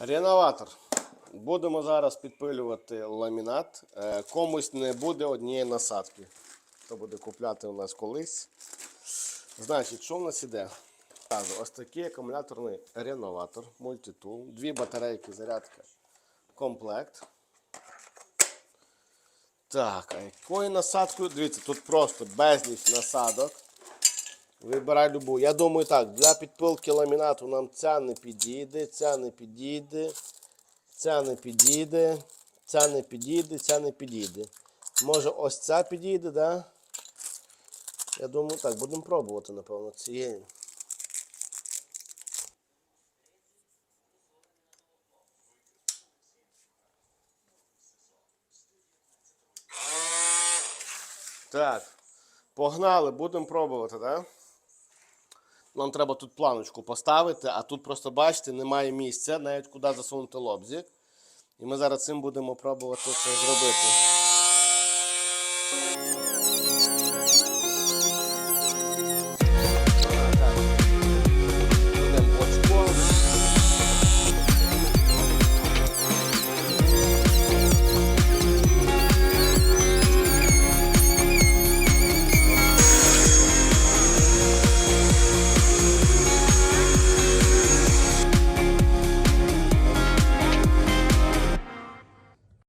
Реноватор. Будемо зараз підпилювати ламінат. Е, Комусь не буде однієї насадки. Хто буде купляти у нас колись. Значить, що в нас іде? Ось такий акумуляторний реноватор, мультитул, дві батарейки, зарядка, комплект. Так, а якою насадкою? Дивіться, тут просто безліч насадок. Вибирай любу. Я думаю так, для підпилки ламінату нам ця не підійде, ця не підійде, ця не підійде, ця не підійде, ця не підійде. Може ось ця підійде, да? Я думаю, так, будемо пробувати, напевно, цією. Так, погнали, будемо пробувати, так? нам треба тут планочку поставити, а тут просто, бачите, немає місця, навіть куди засунути лобзі. І ми зараз цим будемо пробувати це зробити.